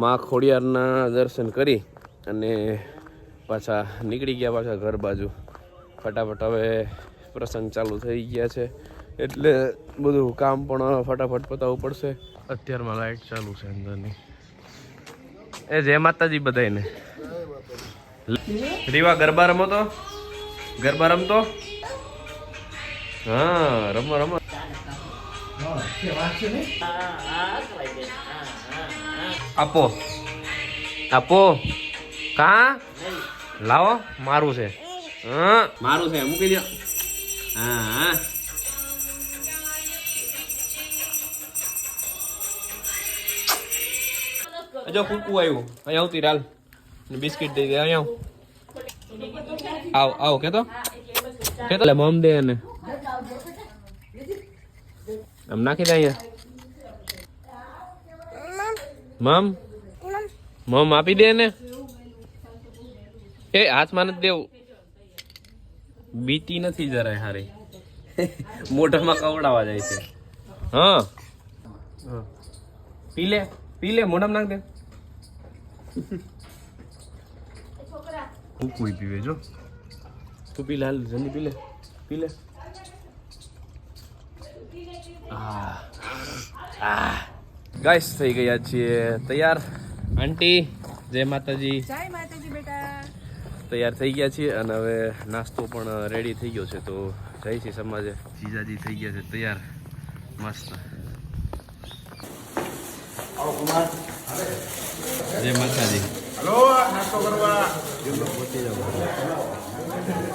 માં ખોડિયારના દર્શન કરી અને પાછા નીકળી ગયા પાછા ઘર બાજુ. ફટાફટ હવે પ્રસંગ ચાલુ થઈ ગયા છે. એટલે બધું કામ પણ ફટાફટ પતાવવું પડશે. અત્યારમાં લાઈટ ચાલુ છે અંદરની. એ જય માતાજી બધાને રીવા ગરબા રમો તો ગરબા રમતો? હા રમો રમો આપો આપો કા લાવો મારું છે હા મારું છે મૂકી દો હા હા જો કુકુ આવ્યું અહીંયા આવતી રાલ બિસ્કિટ દઈ દે અહીંયા આવ આવ કેતો કેતો લે મમ દે એને આમ નાખી દે અહીંયા મમ મમ આપી દે ને એ હાથમાં નથી દેવું બીતી નથી જરાય હારી મોઢામાં કવડાવા જાય છે હા હા. પી લે પી લે મોઢામાં નાખ દે હું કોઈ પીવે જો તું પી લાલ જલ્દી પી લે પી લે ગાઈસ થઈ ગયા છીએ તૈયાર. આંટી જય માતાજી. જય માતાજી બેટા. તૈયાર થઈ ગયા છીએ અને હવે નાસ્તો પણ રેડી થઈ ગયો છે તો જય શ્રી સમાજે. જીજાજી થઈ ગયા છે તૈયાર. મસ્ત. જય માતાજી.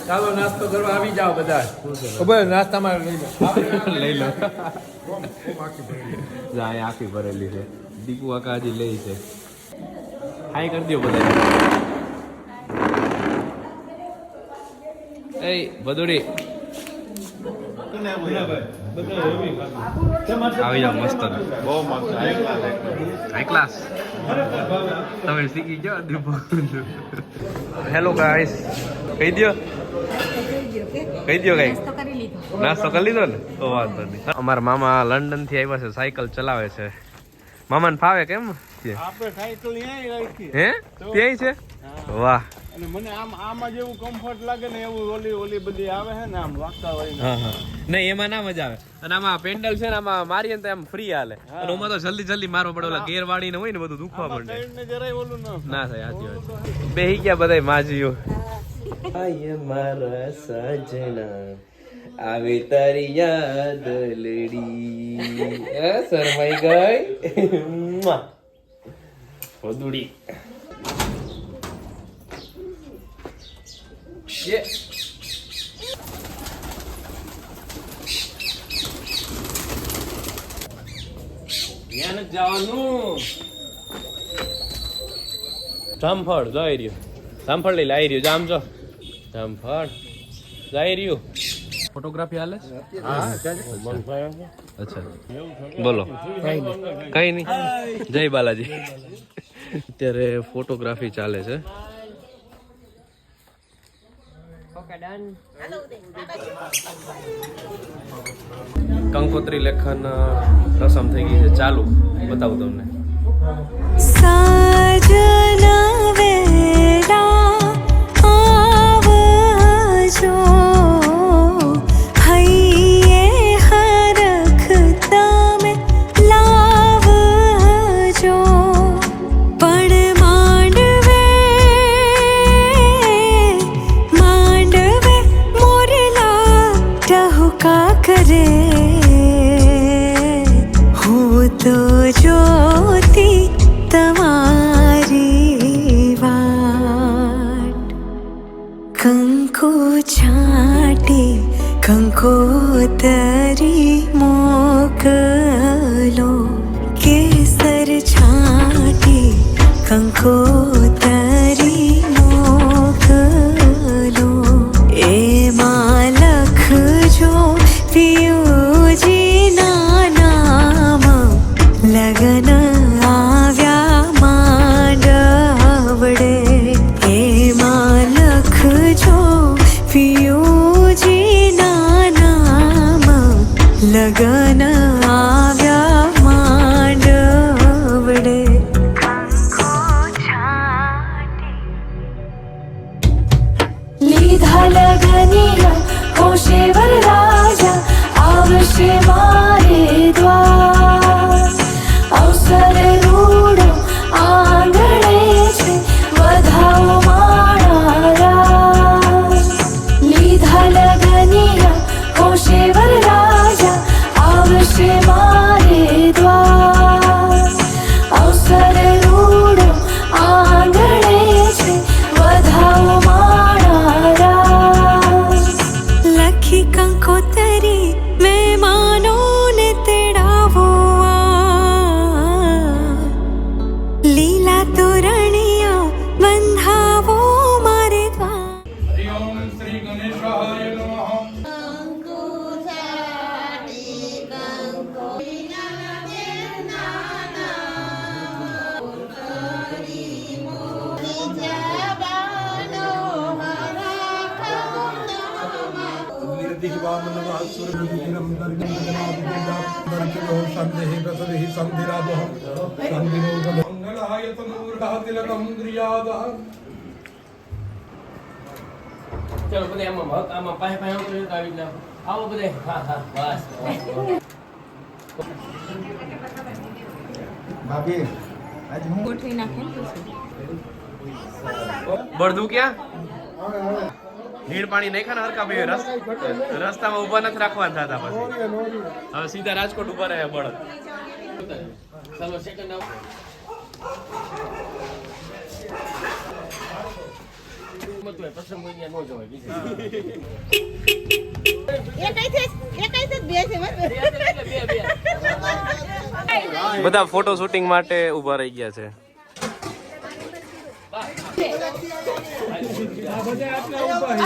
ચાલો નાસ્તો કરવા આવી જાઓ બધા. ખબર નાસ્તામાં લઈ લો. લઈ લો. જાય આખી ભરેલી છે. દીકુ આકાજી લે છે. હાઈ કરી દો બધા. એ બધુડી આવી જાવ મસ્ત બહુ મસ્ત. હાઈ ક્લાસ તમે શીખી ગયો હેલો ગાઈસ કહી દો કહી દો કઈ નાસ્તો કરી લીધો. નાસ્તો કરી લીધો ને? તો વાંધો નહીં. અમારા મામા લંડનથી આવ્યા છે સાયકલ ચલાવે છે. મામાને ફાવે કેમ? હે? ત્યાંય છે? વાહ. અને મને આમ આમાં જેવું કમ્ફર્ટ લાગે ને એવું ઓલી ઓલી બધી આવે છે ને આમ વાગતા હોય ને. હા હા. નહીં એમાં ના મજા આવે. અને આમાં પેન્ડલ છે ને આમાં મારીએ ને તો એમ ફ્રી હાલે. અને ઓમાં તો જલ્દી જલ્દી મારો પડે ઓલા ગેર વાળીને હોય ને બધું દુખવા પડે ને જરાય ઓલું ન થાય. સાચી વાત. બેહી ગયા બધાય માજીઓ. આય મારા સજના આવે તારી યાદ લડી. એ શરમાઈ ગઈ? મ્વા. યે ત્યાં જવાનું. જામફળ જઈ રહ્યું. જામફળ લઈ લાવી રહ્યું જામ જો જામફળ જઈ રહ્યું. ફોટોગ્રાફી હાલે અચ્છા. બોલો. કઈ નહીં. જય બાલાજી. અત્યારે ફોટોગ્રાફી ચાલે છે. કંકોત્રી લેખન રસમ થઈ ગઈ છે ચાલુ બતાવું તમને સાજના વેરા આવજો લગનિયા હોશે વરરાજા આવશે મારે દ્વાર ચલો બધે આમાં ભક્ત આમાં પાસે પાસે આવતો હોય તો આવી જાવ આવો બધે હા હા બસ ભાભી આજ હું ગોઠવી નાખે ને પછી. બળદું ક્યાં નીણ પાણી નહીં ખાને હરકા ભાઈ રસ રસ્તામાં ઊભા નથી રાખવાના થતા પછી. હવે સીધા રાજકોટ ઊભા રહે બળદ. ચાલો સેકન્ડ આવો. બધા ફોટો શૂટિંગ માટે ઊભા રહી ગયા છે.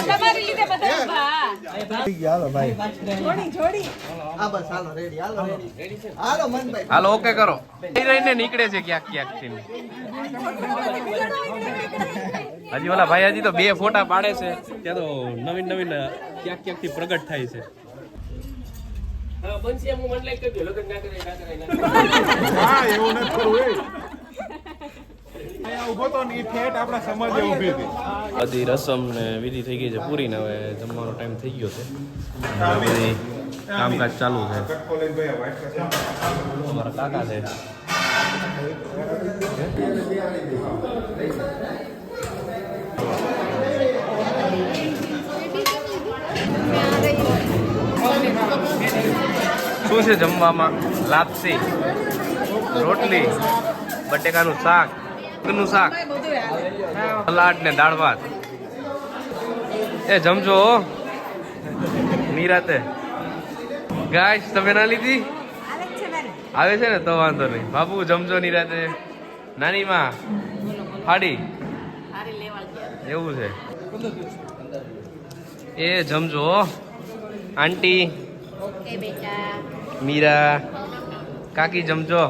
તમારી લીધે બધા ઊભા. હાલો ઓકે કરો. રહીને નીકળે છે ક્યાંક ક્યાંકથી. હજી ઓલા ભાઈ હજી તો બે ફોટા પાડે છે. ત્યાં તો નવીન નવીન ક્યાંક ક્યાંકથી પ્રગટ થાય છે. હા એવું નથી બધી રસમ ને વિધિ થઈ ગઈ છે પૂરી ને હવે જમવાનો ટાઈમ થઈ ગયો છે. બધી કામકાજ ચાલુ છે. અમારા કાકા છે. શું છે જમવામાં? લાપસી રોટલી બટેકાનું શાક? નું શાક? સલાડ ને દાળ ભાત. એ જમજો નિરાતે. ગાય તમે ના લીધી? આવે છે ને? તો વાંધો નહીં. બાપુ, જમજો નિરાતે. નાની માં હાડી? એવું છે. એ જમજો આંટી? મીરા? કાકી, જમજો.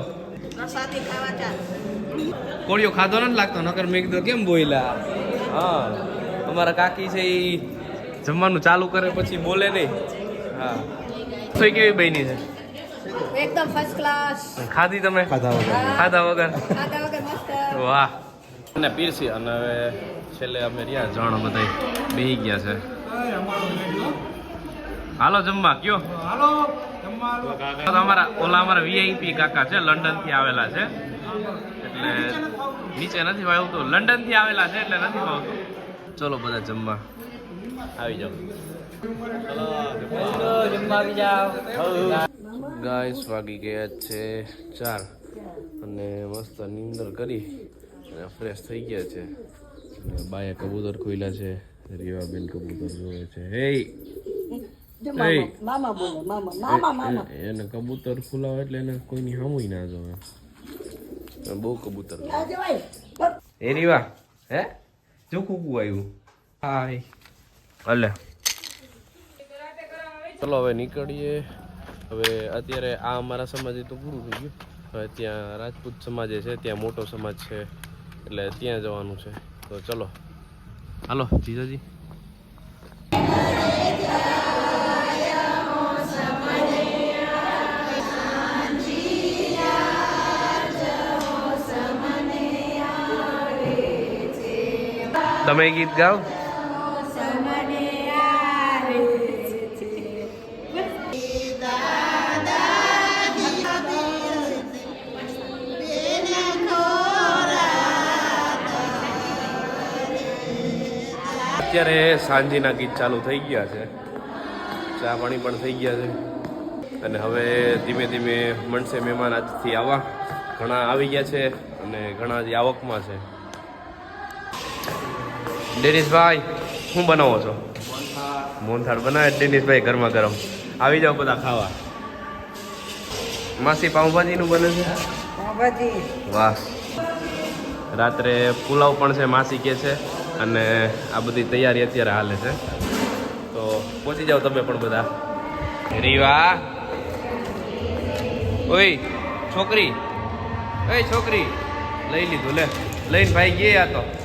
કોળિયો ખાધો નથી લાગતો નકર મેં કીધું કેમ બોયલા? હા અમારા કાકી છે એ જમવાનું ચાલુ કરે પછી બોલે નહીં. હા. તો કેવી બની છે? એકદમ ફર્સ્ટ ક્લાસ ખાધી તમે? ખાધા વગર. ખાધા વગર? મસ્ત. વાહ. અને પીરસી અને હવે છેલ્લે અમે રહ્યા જણ બધા બેહી ગયા છે. હાલો જમવા કયો? હાલો અમારા ઓલા અમારા વીઆઈપી કાકા છે લંડનથી આવેલા છે. એટલે નીચે નથી વાવતું. લંડનથી આવેલા છે એટલે નથી વાવતું. ચલો બધા જમવા. આવી જાઓ. ગાઈસ વાગી ગયા છે ચાર. અને મસ્ત નીંદર કરી અને ફ્રેશ થઈ ગયા છે. બાએ કબૂતર ખોઈલા છે. રેવાબેન કબૂતર જોવે છે. હે એને કબૂતર ખુલાવે એટલે એને કોઈની હામુય ના જોવે બહુ કબૂતર. એ રીવા હે? જો કુકુ આવ્યું હાય. અલે. ચલો હવે નીકળીએ. હવે અત્યારે આ અમારા સમાજે તો પૂરું થઈ ગયું. હવે ત્યાં રાજપૂત સમાજે છે ત્યાં મોટો સમાજ છે એટલે ત્યાં જવાનું છે. તો ચલો. હાલો જીજાજી. તમે ગીત ગાઓ? અત્યારે સાંજેના ગીત ચાલુ થઈ ગયા છે. ચા પાણી પણ થઈ ગયા છે. અને હવે ધીમે ધીમે મળશે મહેમાન આજથી આવવા ઘણા આવી ગયા છે અને ઘણા હજી આવકમાં છે. ડેનિશભાઈ શું બનાવો છો? મોહનથાળ બનાવે ડેનિશભાઈ ગરમા ગરમ. આવી જાઓ બધા ખાવા. માસી પાઉંભાજીનું બને છે? વાહ. રાત્રે પુલાવ પણ છે માસી કે છે અને આ બધી તૈયારી અત્યારે હાલે છે. તો પહોંચી જાઓ તમે પણ બધા. રીવા ઓય છોકરી. ઓય છોકરી. લઈ લીધું લે. લઈને ભાઈ ગયે આ તો.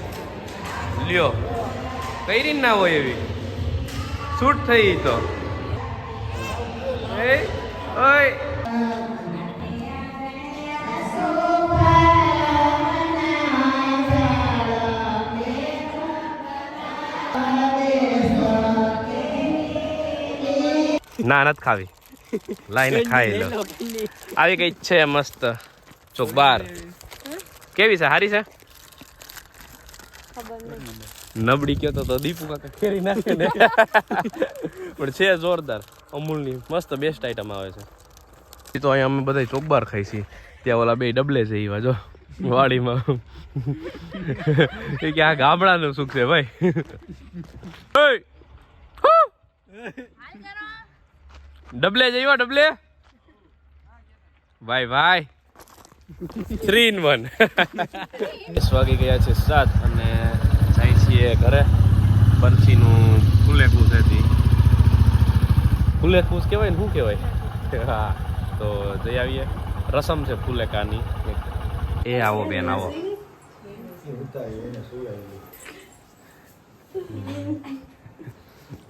લ્યો. કઈ ના હોય એવી? છૂટ થઈ તો. એ ઓય. ના નથી ખાવી. લાઈને ખાઈ લો. આવી કઈ છે મસ્ત. ચોક બાર કેવી છે? સારી છે? નબળી કહેતો તો તો દીપુ કાકા ખેરી નાખે ને. પણ છે જોરદાર. અમૂલની મસ્ત બેસ્ટ આઈટમ આવે છે. એ તો અહીંયા અમે બધા ચોકબાર ખાઈ છીએ. ત્યાં ઓલા બે ડબલે છે એવા જો વાડીમાં. એ કે આ ગામડાનું સુખ છે ભાઈ. ડબલે જઈવા ડબલે ભાઈ ભાઈ. થ્રી ઇન વન દસ વાગી ગયા છે સાત અને જાય છીએ ઘરે બંસીનું ફૂલેકું હતી તી ફૂલેકું કહેવાય ને શું કહેવાય? હા તો જઈ આવીએ. રસમ છે ફૂલેકાની એ આવો બેન આવો.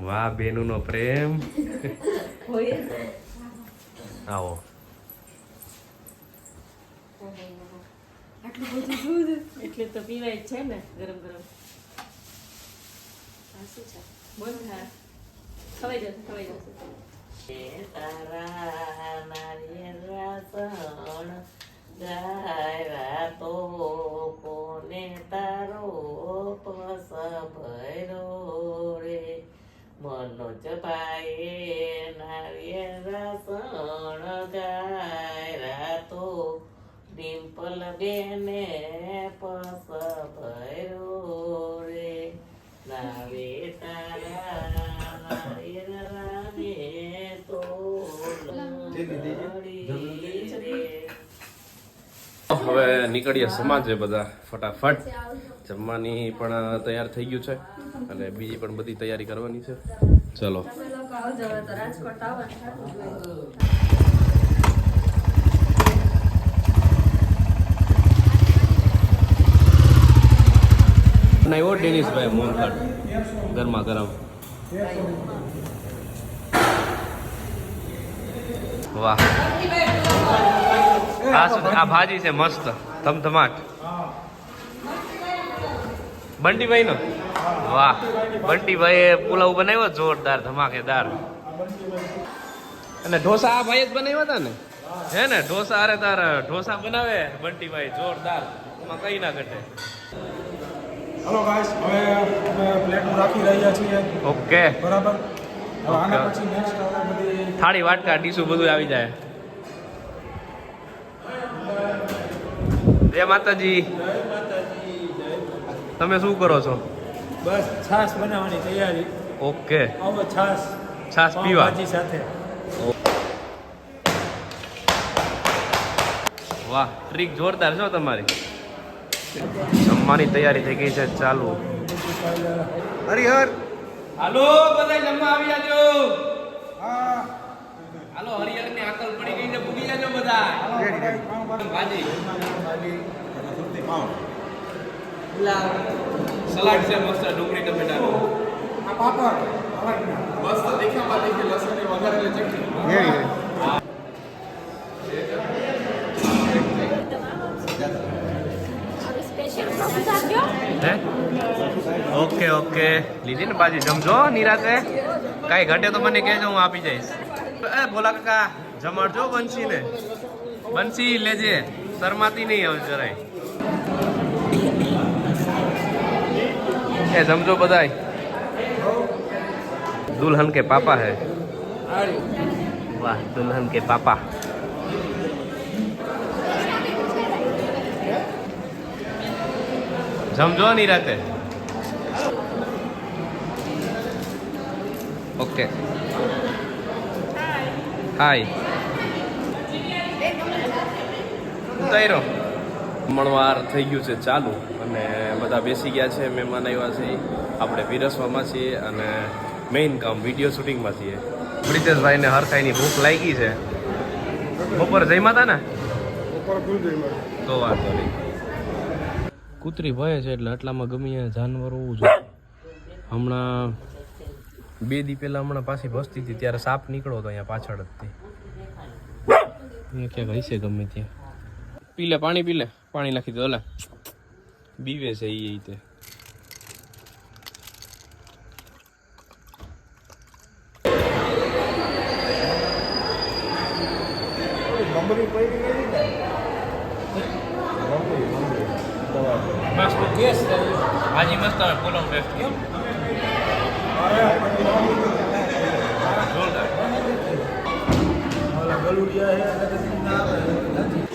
વાહ બેનુનો પ્રેમ. આવો. એટલે તો પીવાય છે ને ગરમ ગરમ. શું છે બોલ હા ખવાઈ જશે ખવાઈ જશે તારા નારિયેળ રસણ ગાયરા તો કોને તારો પસ ભૈરો રે હવે નીકળીએ સમાજે બધા ફટાફટ. જમવાની પણ તૈયાર થઈ ગયું છે અને બીજી પણ બધી તૈયારી કરવાની છે. ચલો. નહીં ઓ ડેનિસભાઈ મોહનથાળ. ગરમા ગરમ. વાહ. આ શું આ ભાજી છે મસ્ત ધમધમાટ. બંટીભાઈ નો વાહ બંટીભાઈ પુલાવ બનાવ્યો જોરદાર ધમાકેદાર. અને ઢોસા આ ભાઈ જ બનાવ્યા હતા ને? હે ને ઢોસા અરે તાર ઢોસા બનાવે બંટીભાઈ જોરદાર. એમાં કઈ ના ઘટે. હલો ગાઈસ હવે અમે પ્લેટ રાખી રહ્યા છીએ. ઓકે. બરાબર? હવે આના પછી નેક્સ્ટ હવે બધી થાળી વાટકા ડીશું બધું આવી જાય. જય માતાજી. તમે શું કરો છો? બસ છાશ બનાવવાની તૈયારી. ઓકે. આવો છાશ. છાશ પીવા. ભાજી સાથે. વાહ ટ્રીક જોરદાર છો તમારી. જમવાની તૈયારી થઈ ગઈ છે ચાલુ. હરિહર. હાલો બધા જમવા આવી જાજો. હાલો હરિહરની આકલ પડી ગઈ છે ભૂગી જાજો બધા સલાડ છે મસ્ત ડુંગળી ચટણી હે ઓકે. લીધી ને બાજી. જમજો, નિરાતે. કાંઈ ઘટે તો મને કહેજો, હું આપી જઈશ. એ ભોલા કાકા, જમાડજો બંસીને બંસી લેજે. શરમાતી નહીં આવે જરાય. એ સમજો બધાય. દુલ્હન કે પાપા હે? વાહ, દુલ્હન કે પાપા. સમજો ની રાતે. ઓકે. હાય ઉતાર્યો. જમણવાર થઈ ગયું છે ચાલુ અને બધા બેસી ગયા છે, મહેમાન આવ્યા છે. આપણે પીરસવામાં છીએ અને મેઇન કામ વીડિયો શૂટિંગમાં છીએ. પ્રિતેશભાઈને હરખાઈની ભૂખ લાગી છે. બપોર જમ્યા હતા ને? તો વાંધો નહીં. કૂતરી ભય છે એટલે આટલામાં ગમે જાનવર હોવું જોઈએ. હમણાં બે દી પહેલાં હમણાં પાછી ભસતી હતી, ત્યારે સાપ નીકળો હતો અહીંયા પાછળ જ ક્યાંક હશે ગમે ત્યાં. પીલે પાણી પીલે પાણી નાખી દો ઓલા બીવે છે એ રીતે મસ્ત ભાજી મસ્ત આવે પુલાવ ટેસ્ટ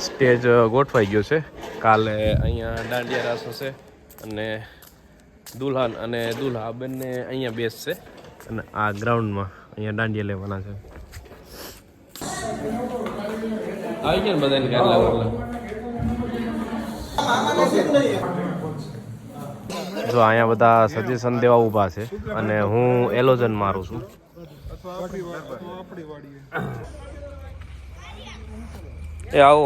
સ્ટેજ ગોઠવાઈ ગયો છે. કાલે અહીંયા દાંડિયા રાસ હશે અને દુલ્હન અને દુલ્હા બંને અહીંયા બેસશે અને આ ગ્રાઉન્ડમાં અહીંયા દાંડિયા લેવાના છે. આવી ગયા ને બધાને ગાડલા જો અહીંયા બધા સજેશન દેવા ઊભા છે અને હું એલોજન મારું છું. એ આવો.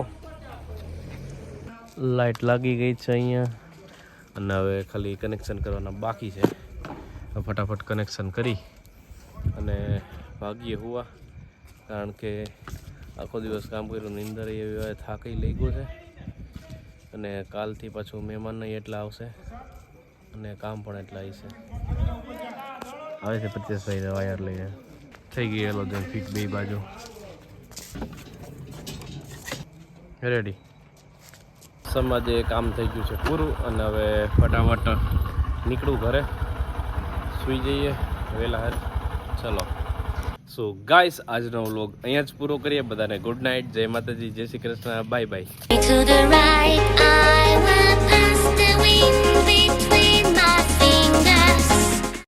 લાઈટ લાગી ગઈ છે અહીંયા. અને હવે ખાલી કનેક્શન કરવાના બાકી છે. ફટાફટ કનેક્શન કરી અને ભાગીએ હુવા. કારણ કે આખો દિવસ કામ કર્યું નિંદર એવી હોય થાકી લઈ ગયો છે. અને કાલથી પાછું મહેમાન નહીં એટલા આવશે. અને કામ પણ એટલા આવશે આવે છે પચીસભાઈ વાયર લઈને. થઈ ગઈ એલો જેમ ફીટ બે બાજુ. રેડી સમાજે કામ થઈ ગયું છે પૂરું અને હવે ફટાફટ નીકળું ઘરે. સૂઈ જઈએ, વહેલા હાર ચલો. સો ગાઈસ આજનો વ્લોગ અહીંયા જ પૂરો કરીએ. બધાને ગુડ નાઇટ જય માતાજી, જય શ્રી કૃષ્ણ. Bye bye